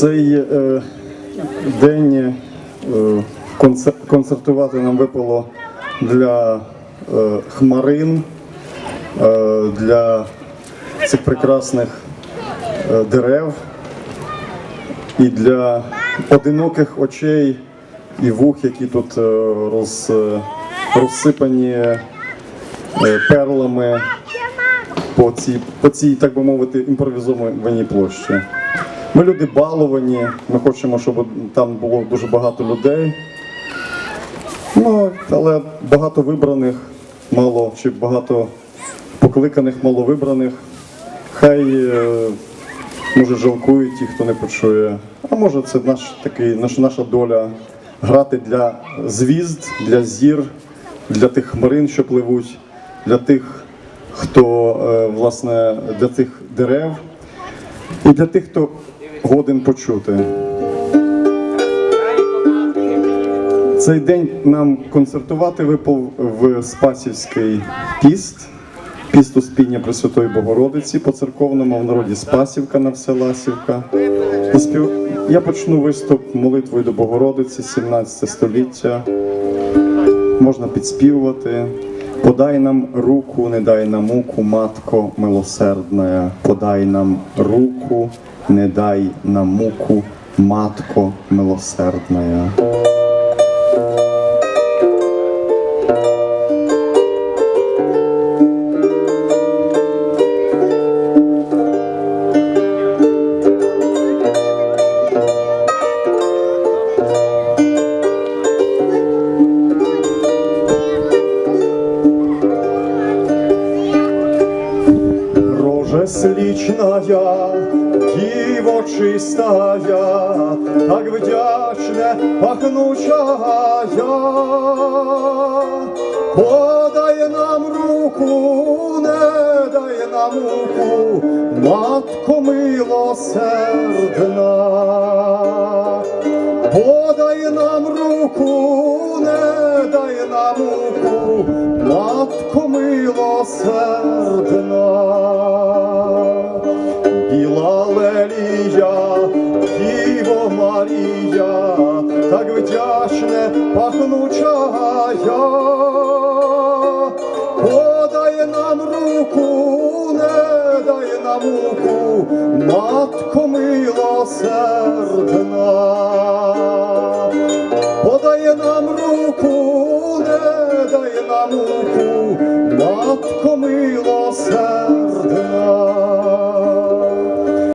цей е, день е, концертувати нам випало для е, хмарин, для цих прекрасних дерев і для одиноких очей і вух, які тут роз, розсипані перлами по цій, по цій, так би мовити, імпровізованій площі. Ми люди баловані, ми хочемо, щоб там було дуже багато людей. Ну, але багато вибраних, мало чи багато покликаних, мало вибраних. Хай е, може жалкують ті, хто не почує. А може це наш такий, наш, наша доля грати для звізд, для зір, для тих хмарин, що пливуть, для тих, хто е, власне для тих дерев і для тих, хто годен почути. Цей день нам концертувати випав в Спасівський піст, піст Успіння Пресвятої Богородиці по церковному, в народі Спасівка на все Ласівка. Я почну виступ молитвою до Богородиці, 17 століття. Можна підспівувати. Подай нам руку, не дай нам муку, матко милосердна. Подай нам руку, не дай нам муку, матко милосердна. Роже сличная, диво чистая, так вдячне пахнучая. Подай нам руку, не дай нам муку, матко милосердна. Подай нам руку, не дай нам муку, матко милосердна. Марія, так вдячне пахнучая, подає нам руку, не дає нам муку, матко милосердна, подає нам руку, не дає нам муку, матко милосердна.